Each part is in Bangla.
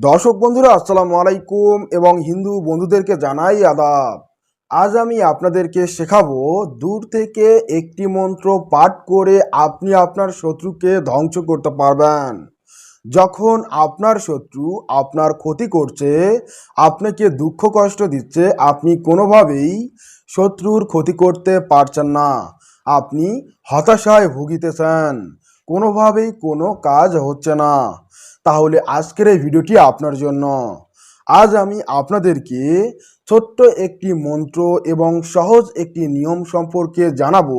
দর্শক বন্ধুরা, আসসালামু আলাইকুম এবং হিন্দু বন্ধুদেরকে জানাই আদাব। আজ আমি আপনাদেরকে শেখাবো দূর থেকে একটি মন্ত্র পাঠ করে আপনি আপনার শত্রুকে ধ্বংস করতে পারবেন। যখন আপনার শত্রু আপনার ক্ষতি করছে, আপনাকে দুঃখ কষ্ট দিচ্ছে, আপনি কোনোভাবেই শত্রুর ক্ষতি করতে পারছেন না। আপনি হতাশায় ভুগিতেছেন। কোনোভাবেই কোনো কাজ হচ্ছে না। তাহলে আজকের এই ভিডিওটি আপনার জন্য। আজ আমি আপনাদেরকে ছোট্ট একটি মন্ত্র এবং সহজ একটি নিয়ম সম্পর্কে জানাব।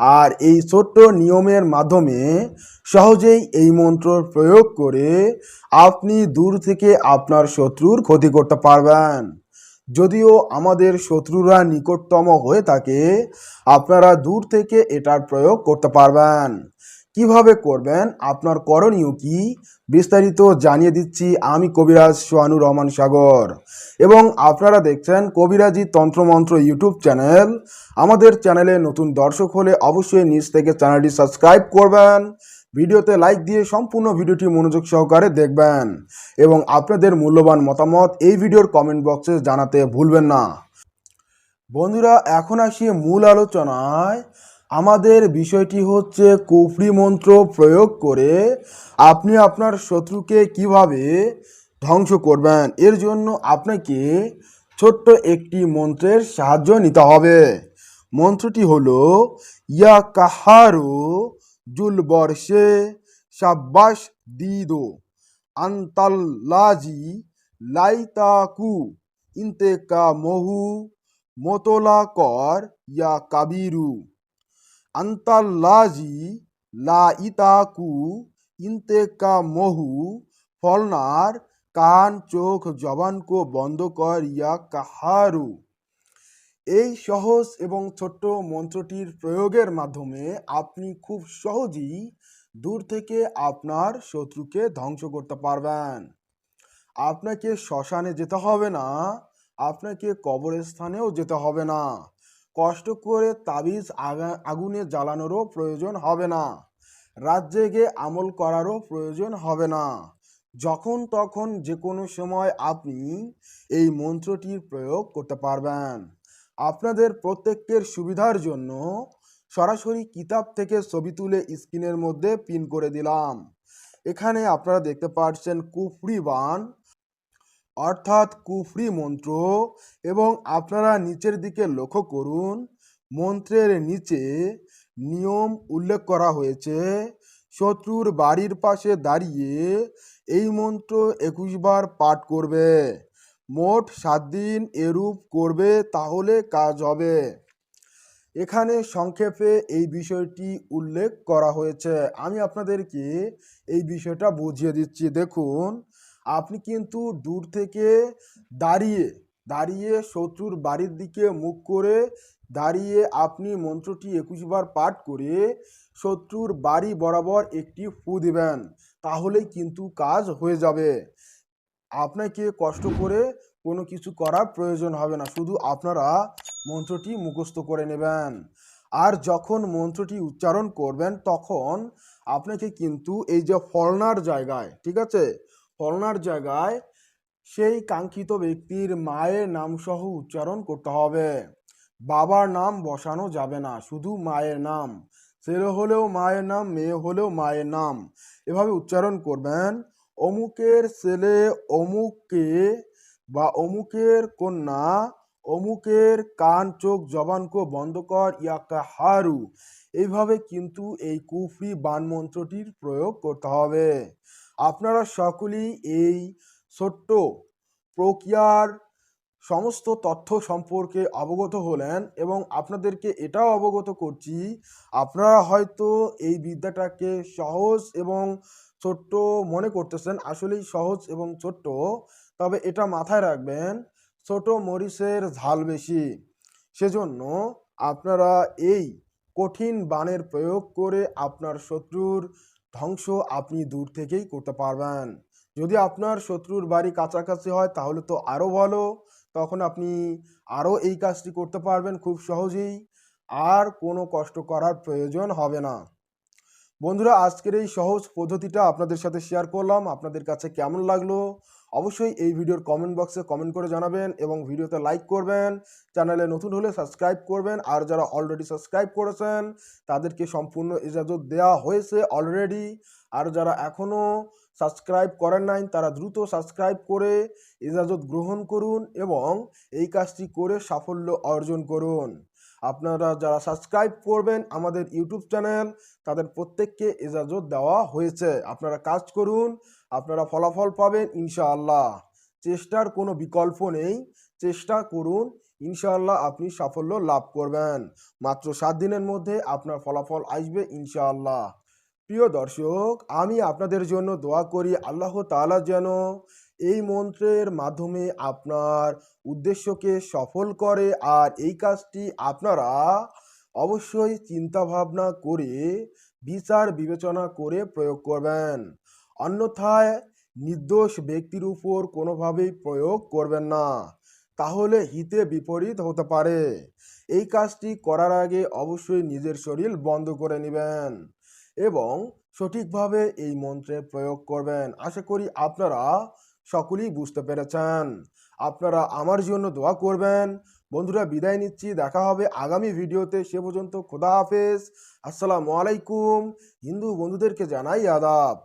আর এই ছোট্ট নিয়মের মাধ্যমে সহজেই এই মন্ত্র প্রয়োগ করে আপনি দূর থেকে আপনার শত্রুর ক্ষতি করতে পারবেন। যদিও আমাদের শত্রুরা নিকটতম হয়ে থাকে, আপনারা দূর থেকে এটার প্রয়োগ করতে পারবেন। কীভাবে করবেন? আপনার করণীয় কি? বিস্তারিত জানিয়ে দিচ্ছি আমি কবিরাজ সোহানুর রহমান সাগর। এবং আপনারা দেখছেন কবিরাজি তন্ত্রমন্ত্র ইউটিউব চ্যানেল। আমাদের চ্যানেলে নতুন দর্শক হলে অবশ্যই নিচ থেকে চ্যানেলটি সাবস্ক্রাইব করবেন। ভিডিওতে লাইক দিয়ে সম্পূর্ণ ভিডিওটি মনোযোগ সহকারে দেখবেন। এবং আপনাদের মূল্যবান মতামত এই ভিডিওর কমেন্ট বক্সে জানাতে ভুলবেন না। বন্ধুরা, এখন আসি মূল আলোচনায়। আমাদের বিষয়টি হচ্ছে কুফরি মন্ত্র প্রয়োগ করে আপনি আপনার শত্রুকে কীভাবে ধ্বংস করবেন। এর জন্য আপনাকে ছোট্ট একটি মন্ত্রের সাহায্য নিতে হবে। মন্ত্রটি হলো, ইয়া কাহারু জুল বর্ষে সাব্বাস দিদো আন্তাল্লাজি লাইতাকু ইন্তেকা মহু মোতলা কর ইয়া কাবিরু। আন্তাল্লাজি লা ইতাকু ইন্তেকা মহু ফলনার কান, চোখ, জবানকো বন্ধ কর ইয়া কাহারু। এই সহজ এবং ছোট্ট মন্ত্রটির প্রয়োগের মাধ্যমে আপনি খুব সহজেই দূর থেকে আপনার শত্রুকে ধ্বংস করতে পারবেন। আপনাকে শ্মশানে যেতে হবে না, আপনাকে কবরস্থানেও যেতে হবে না। কষ্ট করে তাবিজ আগা- আগুনে জ্বালানোরও প্রয়োজন হবে না। রাত জেগে আমল করারও প্রয়োজন হবে না। যখন তখন যে কোনো সময় আপনি এই মন্ত্রটির প্রয়োগ করতে পারবেন। আপনাদের প্রত্যেকের সুবিধার জন্য সরাসরি কিতাব থেকে ছবি তুলে স্ক্রিনের মধ্যে পিন করে দিলাম। এখানে আপনারা দেখতে পাচ্ছেন কুফরি বান অর্থাৎ কুফরি মন্ত্র এবং আপনারা নিচের দিকে লক্ষ্য করুন, মন্ত্রের নিচে নিয়ম উল্লেখ করা হয়েছে, শত্রুর বাড়ির পাশে দাঁড়িয়ে এই মন্ত্র একুশ বার পাঠ করবে। মোট সাত দিন এরূপ করবে, তাহলে কাজ হবে। এখানে সংক্ষেপে এই বিষয়টি উল্লেখ করা হয়েছে। আমি আপনাদেরকে এই বিষয়টা বুঝিয়ে দিচ্ছি। দেখুন আপনি কিন্তু দূর থেকে দাঁড়িয়ে দাঁড়িয়ে শত্রুর বাড়ির দিকে মুখ করে দাঁড়িয়ে আপনি মন্ত্রটি একুশবার পাঠ করে শত্রুর বাড়ি বরাবর একটি ফু দেবেন, তাহলেই কিন্তু কাজ হয়ে যাবে। আপনাকে কষ্ট করে কোনো কিছু করার প্রয়োজন হবে না, শুধু আপনারা মন্ত্রটি মুখস্থ করে নেবেন। আর যখন মন্ত্রটি উচ্চারণ করবেন, তখন আপনাকে কিন্তু এই যে ফলনার জায়গায়, ঠিক আছে? ফলনার জায়গায় সেই কাঙ্ক্ষিত ব্যক্তির মায়ের নাম সহ উচ্চারণ করতে হবে। বাবার নাম বসানো যাবে না, শুধু মায়ের নাম। ছেলে হলেও মায়ের নাম, মেয়ে হলেও মায়ের নাম। এভাবে উচ্চারণ করবেন, অমুকের ছেলে অমুককে বা অমুকের কন্যা, অমুকের কান, চোখ, জবানকে বন্ধ কর, ইয়াকা হারু। এইভাবে কিন্তু এই কুফরি বান মন্ত্রটির প্রয়োগ করতে হবে। আপনারা সকলেই এই ছোট্ট প্রক্রিয়ার সমস্ত তথ্য সম্পর্কে অবগত হলেন এবং আপনাদেরকে এটাও অবগত করছি, আপনারা হয়তো এই বিদ্যাটাকে সহজ এবং ছোট্ট মনে করতেছেন, আসলেই সহজ এবং ছোট্ট। তবে এটা মাথায় রাখবেন, ছোট মরিচের ঝাল বেশি। সেজন্য আপনারা এই কঠিন বানের প্রয়োগ করে আপনার শত্রুর ধ্বংস আপনি দূর থেকেই করতে পারবেন। যদি আপনার শত্রুর বাড়ি কাছাকাছি হয়, তাহলে তো আরও ভালো। তখন আপনি আরও এই কাজটি করতে পারবেন খুব সহজেই। আর কোনো কষ্ট করার প্রয়োজন হবে না। বন্ধুরা, আজকের এই সহজ পদ্ধতিটা আপনাদের সাথে শেয়ার করলাম। আপনাদের কাছে কেমন লাগল? অবশ্যই এই ভিডিওর কমেন্ট বক্সে কমেন্ট করে জানাবেন এবং ভিডিওতে লাইক করবেন। চ্যানেলে নতুন হলে সাবস্ক্রাইব করবেন। আর যারা অলরেডি সাবস্ক্রাইব করেছেন, তাদেরকে সম্পূর্ণ ইজাজত দেওয়া হয়েছে অলরেডি আর যারা এখনও সাবস্ক্রাইব করেন নাই, তারা দ্রুত সাবস্ক্রাইব করে ইজাজত গ্রহণ করুন এবং এই কাজটি করে সাফল্য অর্জন করুন। আপনারা যারা সাবস্ক্রাইব করবেন আমাদের ইউটিউব চ্যানেল তাদের প্রত্যেককে এজাজত দেওয়া হয়েছে। আপনারা কাজ করুন, আপনারা ফলাফল পাবেন ইনশাআল্লাহ। চেষ্টার কোনো বিকল্প নেই, চেষ্টা করুন, ইনশাআল্লাহ আপনি সাফল্য লাভ করবেন। মাত্র সাত দিনের মধ্যে আপনার ফলাফল আসবে ইনশাআল্লাহ। প্রিয় দর্শক, আমি আপনাদের জন্য দোয়া করি আল্লাহ তাআলা যেন এই মন্ত্রের মাধ্যমে আপনার উদ্দেশ্যকে সফল করে আর এই কাজটি আপনারা অবশ্যই চিন্তা ভাবনা করে, বিচার বিবেচনা করে প্রয়োগ করবেন। অন্যথায় নির্দোষ ব্যক্তির উপর কোনোভাবেই প্রয়োগ করবেন না। তাহলে হিতে বিপরীত হতে পারে। এই কাজটি করার আগে অবশ্যই নিজের শরীর বন্ধ করে নেবেন। এবং সঠিকভাবে এই মন্ত্রে প্রয়োগ করবেন। আশা করি আপনারা সকলেই বুঝতে পেরেছেন। আপনারা আমার জন্য দোয়া করবেন। বন্ধুরা, বিদায় নিচ্ছি। দেখা হবে আগামী ভিডিওতে। সে পর্যন্ত খোদা হাফেজ। আসসালামু আলাইকুম। হিন্দু বন্ধুদেরকে জানাই আদাব।